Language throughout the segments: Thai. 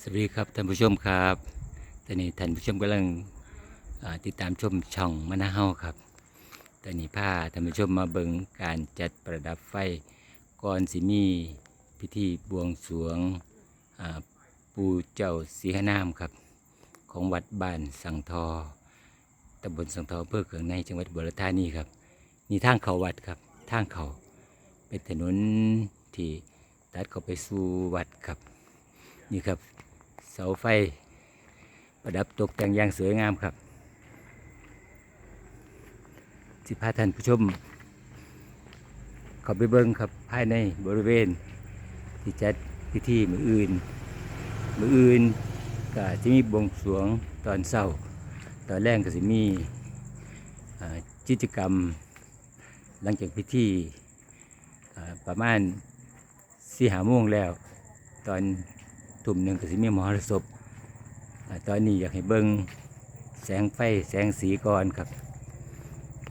สวัสดีครับท่านผู้ชมครับ ตอนนี้ท่านผู้ชมกำลังติดตามชมช่องมะนาเฮาครับ ตอนนี้พาท่านผู้ชมมาเบิ่งการจัดประดับไฟก่อนสิมีพิธีบวงสรวงปู่เจ้าสีหนามครับ ของวัดบ้านสังทอตำบลสังทออเพื่อเขืองในจังหวัดบุรีธานีครับนี่ทางเขาวัดครับทางเขาเป็นถนนที่ตัดเข้าไปสู่วัดครับนี่ครับ เสาไฟ ประดับตกแต่งอย่างสวยงามครับสิพาท่านผู้ชมเข้าไปเบิ้งครับภายในบริเวณ ที่จัดพิธีมืออื่น มืออื่นก็จะมีบวงสรวงตอนเช้า ตอนแรกก็จะมีกิจกรรมหลังจากพิธีประมาณสี่หาโมงแล้ว ตอน ทุ่มหนึ่งก็สิมีมหรสพตอนนี้อยากให้เบิ่งแสงไฟแสงสีก่อนครับ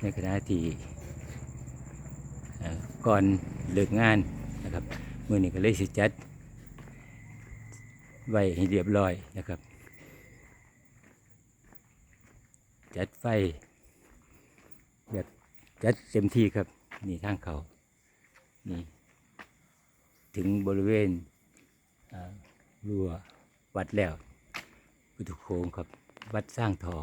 ในขณะที่ก่อนเลิกงานนะครับมื่อนี้ก็เลยสิจัด ไว้ให้เรียบร้อยนะครับ จัดไฟ แบบจัดเต็มที่ครับ นี่ทางเขานี่ถึงบริเวณ รั้ววัดแล้วพุทธโคงครับวัดสร้างทอ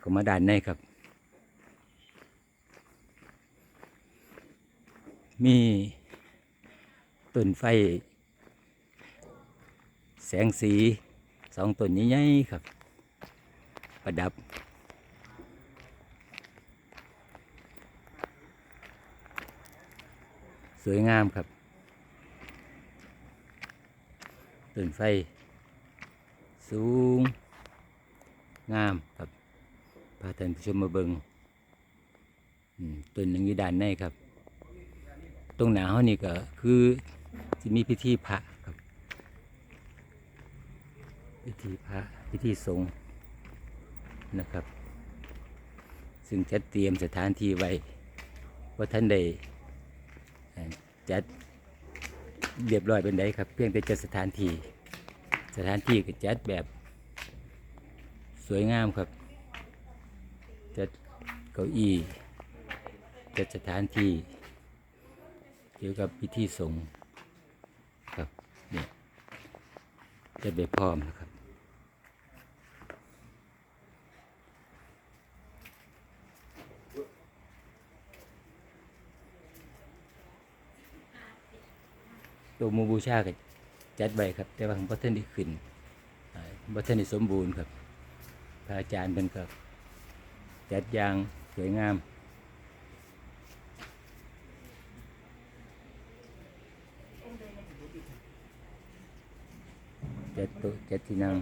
ก็มาด้านในครับ มีต้นไฟ แสงสีสองต้นใหญ่ๆครับ ประดับ สวยงามครับต้นไฟ สูง งามครับพาท่านผู้ชมมาเบิงอืมต้นหนึ่งอยู่ด้านในครับ ตรงหนาเขานี่ก็คือจะมีพิธีพระครับ พิธีพระพิธีสงฆ์นะครับ ซึ่งจัดเตรียมสถานที่ไว้ว่าท่านใด จัดเรียบร้อยเป็นไดครับ เพียงแต่จัดสถานที่ สถานที่ก็จัดแบบสวยงามครับ จัดเก้าอี้ จัดสถานที่ เกี่ยวกับพิธีสงฆ์ครับเนี่ยจัดไปพร้อมนะครับ ตัวมูบูชาก็จัดไว้ครับ แต่ว่าของพระท่านได้ขึ้นพระท่านได้สมบูรณ์ครับพระอาจารย์เป็นกับจัดอย่างสวยงามจัดต๊ะจัดที่นั่ง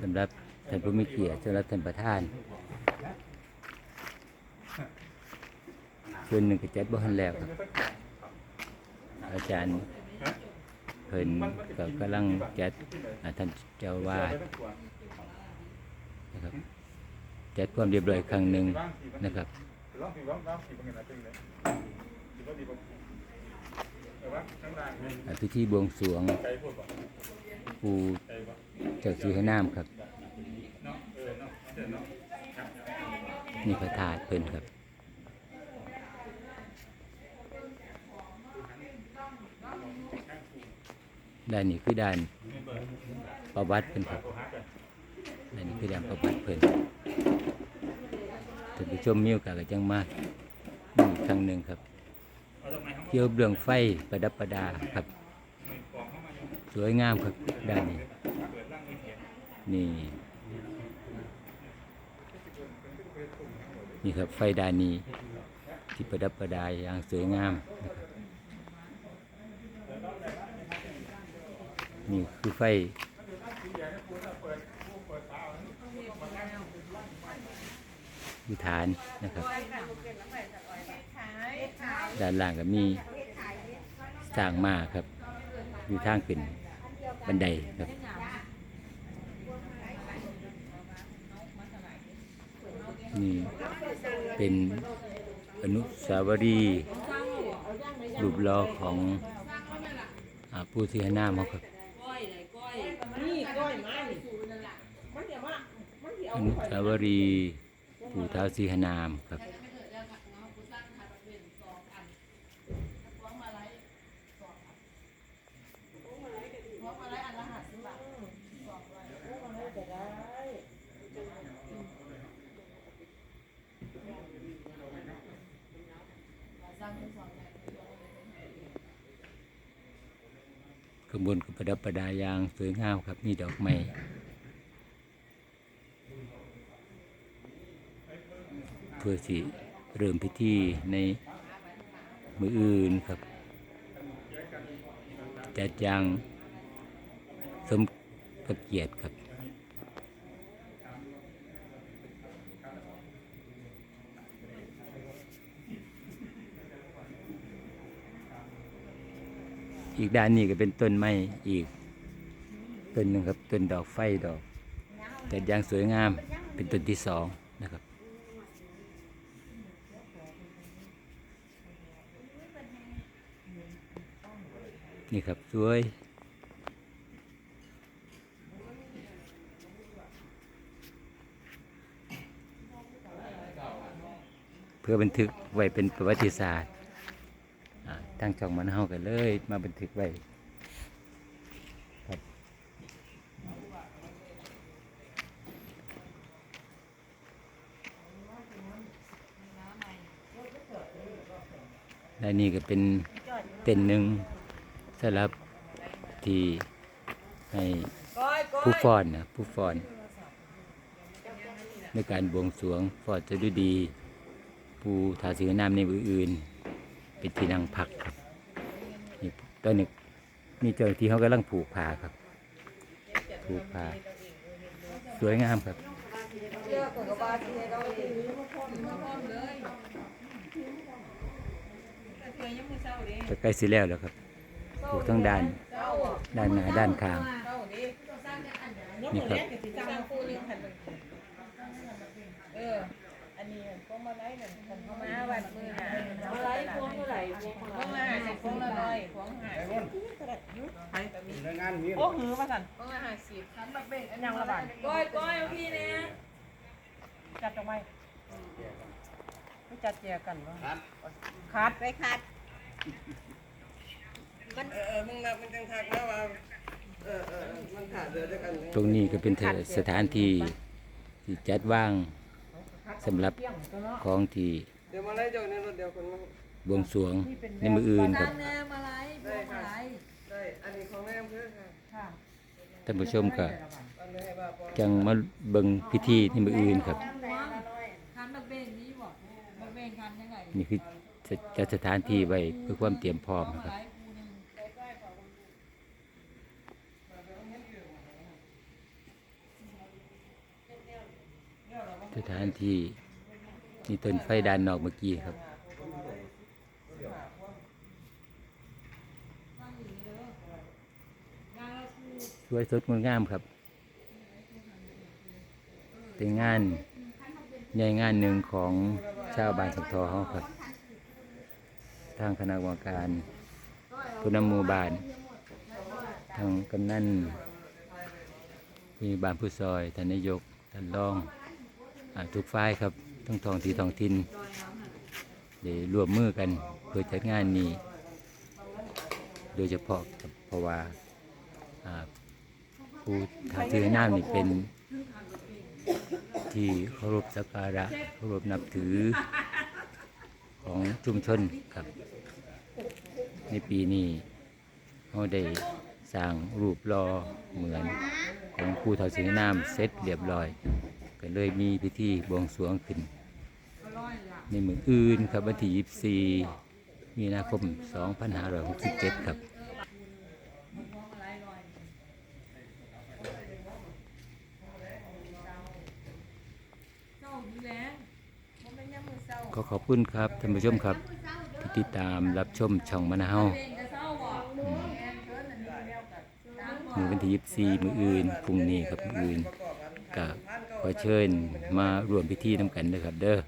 สำหรับท่านผู้มีเกียรติสำหรับท่านประธานส่วนหนึ่งก็จัดบ่ทันแล้วครับ อาจารย์เพิ่นก็กำลังจัดท่านเจ้าวาดนะครับจัดความเรียบร้อยครั้งหนึ่งนะครับอ่าพิธีบวงสรวงปูเจ้าสีให้น้ำครับ นี่พระธาตุเพิ่นครับ ด้านนี้คือด้านประวัติเพิ่นครับด้านนี้คือด้านประวัติเพิ่นท่านผู้ชมมีโอกาสก็จังมาดูอีกครั้งหนึ่งครับ เกี่ยวกับเรื่องไฟประดับประดาครับ สวยงามครับด้านนี้ นี่นี่ครับไฟด้านนี้ที่ประดับประดาอย่างสวยงามนะครับ นี่คือไฟวิฐานนะครับ ด้านล่างก็มีสร้างมาครับมีทางขึ้นบันไดครับนี่เป็นอนุสาวรีย์รูปล้อของอผู้ที่ให้น้ำเขาครับ นี่ก้อยมานี่มันเดี๋ยวว่ามันเดี๋ยวอนุสาวรีย์ปู่ท้าวสีหนามครับางบนก็ประดับประดาอย่างสวยงามครับนี่ดอกไม้เพื่อสิเริ่มพิธีในมืออื่นครับ จัดอย่างสมพระเกียรติครับ อีกด้านนี้ก็เป็นต้นไม้อีกต้นหนึ่งครับต้นดอกไฟดอก แต่ยางสวยงามเป็นต้นที่สองนะครับนี่ครับสวยเพื่อบันทึกไว้เป็นประวัติศาสตร์ ทางช่องมันเฮากันเลย มาบันทึกไว้ครับและนี่ก็เป็นเต็นหนึ่งสำหรับที่ให้ผู้ฟ้อนนะผู้ฟ้อน ในการบวงสรวงฟอดจะดูดีผู้ทาสีน้ำในมืออื่น เป็นที่นั่งพักครับนี่ตอนนี้มีเจ้าที่เขากำลังผูกผ้าครับ ผูกผ้าสวยงามครับเชื่อกับกบาที่เราเองจะใกล้สิแล้วแล้วครับ ผูกทั้งด้าน ด้านหน้าด้านข้าง นี่ครับ นี้พวงมาลัยหนึ่งพันพวงมาวันมือหามาลัยพวงเท่าไหร่พวงละห้าสิบพวงละร้อยพวงหาสิบโอ้หือมาสั่นพวงละห้าสิบยังระบาดก้อยก้อยพี่เนี่ยจัดทำไมไม่จัดเจียกันวะคัดไปคัดเออเออมึงนับมันจังทักนะว่าเออเออเออมันขาดเดือด้วยกันตรงนี้ก็เป็นสถานที่ที่จัดว่าง สำหรับของที่เดี๋ยวมาไล่เจ้าในรถเดียวคนมาบวงสรวงในมืออื่นครับแม่มาไล่พวงมาลัยได้อันนี้ของแม่อำเภอค่ะค่ะท่านผู้ชมก็อันนี้ให้ว่าพอจังมาเบิ่งพิธีในมืออื่นครับคันบักเบงนี่บอกบักเบงคันยังไงนี่คือจัดสถานที่ไว้เพื่อความเตรียมพร้อมนะครับ สถานที่นี่ต้นไฟด้านนอกเมื่อกี้ครับสวยสดงดงามครับเป็นงานใหญ่งานหนึ่งของชาวบ้านสักทอเขาครับ ทางคณะกรรมการผู้นำหมู่บ้านทางกำนันผู้ใหญ่บ้านผู้ซอยท่านนายกท่านรอง ทุกฝ่ายครับทั้งท้องที่ท้องถิ่นได้ร่วมมือกันเพื่อจัดงานนี้ โดยเฉพาะกับเพราะว่าอ่าผู้ทางถือน้ำนี่เป็นที่เคารพสักการะเคารพนับถือของชุมชนครับ ในปีนี้เขาได้สร้างรูปรอเหมือนของผู้เฒ่าสีน้ำเสร็จเรียบร้อย ก็เลยมีพิธีบวงสรวงขึ้น ในเมืองอื่นครับวันที่ 24 มีนาคม 2567 ครับเจ้าดีแล้วมันเป็นยังมือเศร้าขอขอบคุณครับท่านผู้ชมครับที่ติดตามรับชมช่องมะนาวเบงจะเศร้าบอวันนี้แล้วกันมือวันที่24มืออื่นพรุ่งนี้ครับมืออื่นก็ ขอเชิญมาร่วมพิธีน้ำกันด้วยครับ เด้อ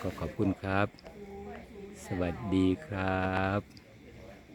ขอขอบคุณครับ สวัสดีครับ